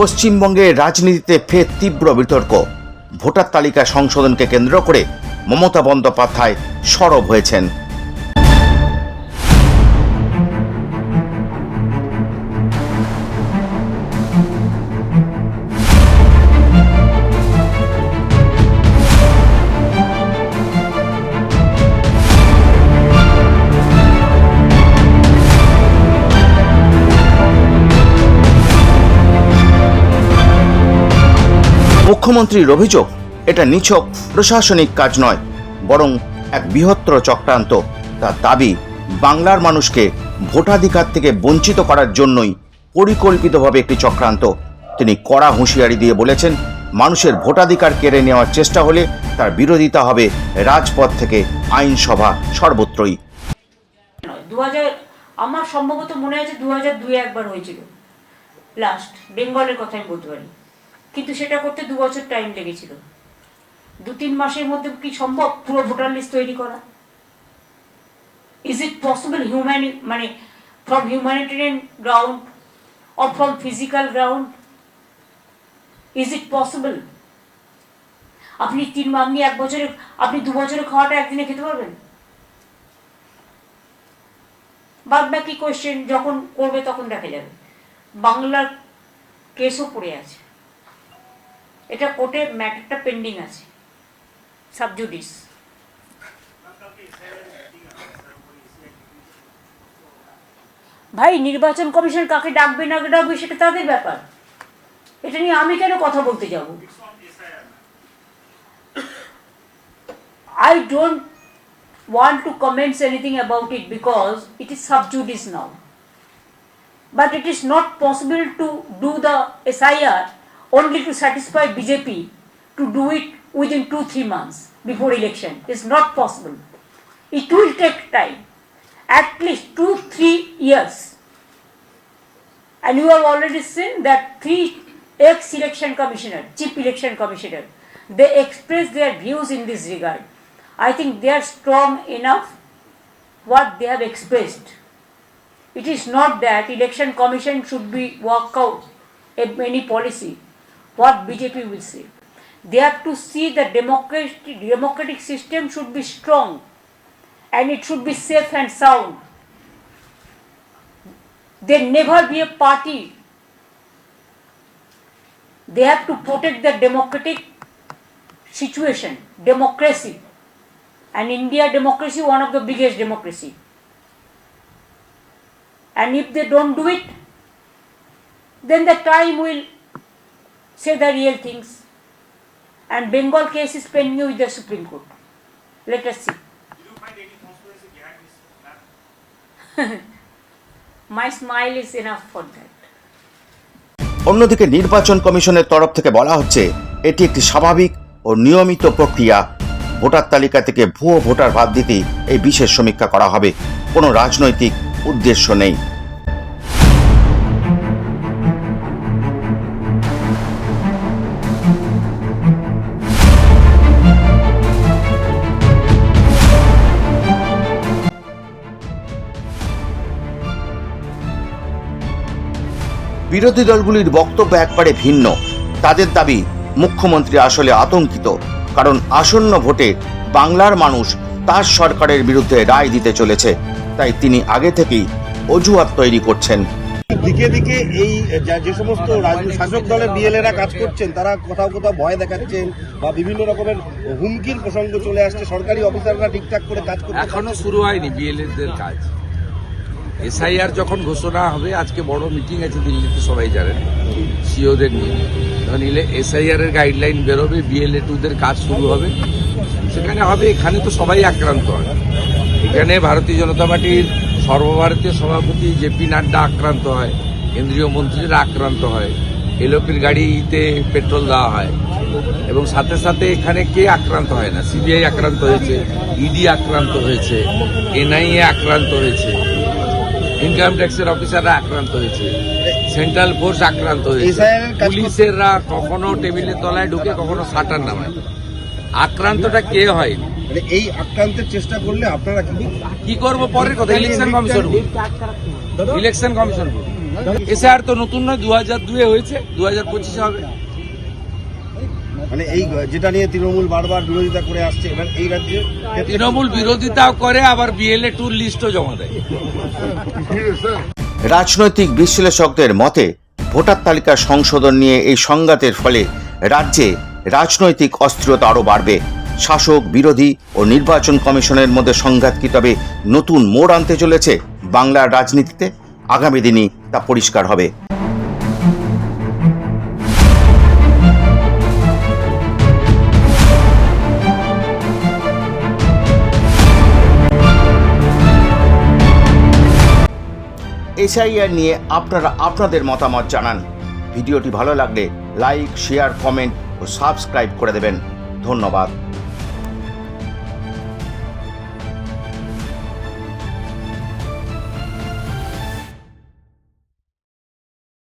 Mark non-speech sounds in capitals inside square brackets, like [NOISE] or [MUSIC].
পশ্চিমবঙ্গের রাজনীতিতে ফের তীব্র বিতর্ক। ভোটার তালিকা সংশোধনকে কেন্দ্র করে মমতা বন্দ্যোপাধ্যায় সরব হয়েছেন। মুখ্যমন্ত্রীর অভিযোগ, এটা নিছক প্রশাসনিক কাজ নয়, বরং এক বৃহত্তর চক্রান্ত। তার দাবি, বাংলার মানুষকে ভোটাধিকার থেকে বঞ্চিত করার জন্যই পরিকল্পিতভাবে একটি চক্রান্ত। তিনি কড়া হুঁশিয়ারি দিয়ে বলেছেন, মানুষের ভোটাধিকার কেড়ে নেওয়ার চেষ্টা হলে তার বিরোধিতা হবে রাজপথ থেকে আইনসভা সর্বত্রই। দু আমার সম্ভবত মনে আছে দু হাজার দুয়ে একবার হয়েছিল। লাস্ট বেঙ্গলের কথা আমি বলতে পারি। কিন্তু সেটা করতে দু বছর টাইম লেগেছিল। দু তিন মাসের মধ্যে কি সম্ভব পুরো ভোটার লিস্ট তৈরি করা? ইজ ইট পসিবল হিউম্যান মানে from humanitarian ground or from physical ground is it possible আপনি তিন, আপনি এক বছরে আপনি দু বছরে খাওয়াটা একদিনে খেতে পারবেন? বাদ বাকি কোয়েশ্চেন যখন করবে তখন দেখা যাবে। বাংলার কেসও পড়ে আছে। এটা কোর্টে ম্যাটারটা পেন্ডিং আছে। সাবজুডিস। ভাই, নির্বাচন কমিশন কাকে ডাকবে না ডাকবে সেটা তাদের ব্যাপার। এটা নিয়ে আমি কেন কথা বলতে যাব? I don't want to comments anything about it because it is sub judice now but it is not possible to do the SIR only to satisfy BJP to do it within two, three months before election. It's not possible. It will take time, at least two, three years. And you have already seen that three ex-election commissioner, chief election commissioner, they express their views in this regard. I think they are strong enough what they have expressed. It is not that election commission should be work out any policy. What BJP will say. They have to see that democratic, democratic system should be strong and it should be safe and sound. There never be a party. They have to protect the democratic situation, democracy. And India democracy, one of the biggest democracy. And if they don't do it, then the time will say the real things. And Bengal case is pending with the Supreme Court. Let us see. [LAUGHS] My smile is enough for that. অন্যদিকে নির্বাচন কমিশনের তরফ থেকে বলা হচ্ছে, এটি একটি স্বাভাবিক ও নিয়মিত প্রক্রিয়া ভোটার তালিকা থেকে ভুয়ো ভোটার বাদ দিতেই এই বিশেষ সমীক্ষা করা হবে কোনো রাজনৈতিক উদ্দেশ্য নেই বিরোধী দলগুলির বক্তব্য একবারে ভিন্ন। তাদের দাবি মুখ্যমন্ত্রী আসলে আতঙ্কিত কারণ আসন্ন ভোটে বাংলার মানুষ তার সরকারের বিরুদ্ধে রায় দিতে চলেছে। তাই তিনি আগে থেকেই অজুহাত তৈরি করছেন। দিকে দিকে এই যে সমস্ত শাসক দলের বিএলএরা কাজ করছেন তারা কোথাও কোথাও ভয় দেখাচ্ছেন বা বিভিন্ন রকমের হুমকির প্রসঙ্গ চলে আসছে। সরকারি অফিসাররা ঠিকঠাক করে কাজ করতে এখনও শুরু হয়নি বিএলএদের কাজ। এসআইআর যখন ঘোষণা হবে, আজকে বড় মিটিং আছে দিল্লিতে, সবাই জানেন সিওদের নিয়ে। তখন ইলে এসআইআর এর গাইডলাইন বেরোবে বিএলএ টুদের কাজ শুরু হবে। সেখানে হবে, এখানে তো সবাই আক্রান্ত হয়। এখানে ভারতীয় জনতা পার্টির সর্বভারতীয় সভাপতি জেপি নাড্ডা আক্রান্ত হয়, কেন্দ্রীয় মন্ত্রীরা আক্রান্ত হয় এলোপির গাড়িতে পেট্রোল দেওয়া হয়, এবং সাথে সাথে এখানে কে আক্রান্ত হয় না? সিবিআই আক্রান্ত হয়েছে ইডি আক্রান্ত হয়েছে এনআইএ আক্রান্ত হয়েছে। ইনকাম ট্যাক্সের অফিসাররা আক্রান্ত হয়েছে। সেন্ট্রাল ফোর্স আক্রান্ত হয়েছে। পুলিশেররা কখনো টেবিলের তলায় ঢুকে কখনো সাটার নামায়। আক্রান্তটা কে হয়নি? মানে এই আক্রান্তের চেষ্টা করলে আপনারা কি কি করব পরের কথা? Election commission election commission SIR তো নতুন নয় দু হাজার দুয়ে হয়েছে দু হাজার পঁচিশে হবে। মানে এই যেটা নিয়ে তৃণমূল বারবার বিরোধিতা করে আসছে এবার এই রাজ্যে তৃণমূল বিরোধিতাও করে আবার বিএলএ টুর লিস্টও জমা দেয়। রাজনৈতিক বিশ্লেষকদের মতে ভোটার তালিকা সংশোধন নিয়ে এই সংঘাতের ফলে রাজ্যে রাজনৈতিক অস্থিরতা আরও বাড়বে। শাসক বিরোধী ও নির্বাচন কমিশনের মধ্যে সংঘাত কি তবে নতুন মোড় আনতে চলেছে বাংলার রাজনীতিতে? আগামী দিনই তা পরিষ্কার হবে। এসআইআর নিয়ে আপনারা আপনাদের মতামত জানান। ভিডিওটি ভালো লাগলে লাইক, শেয়ার, কমেন্ট ও সাবস্ক্রাইব করে দেবেন। ধন্যবাদ।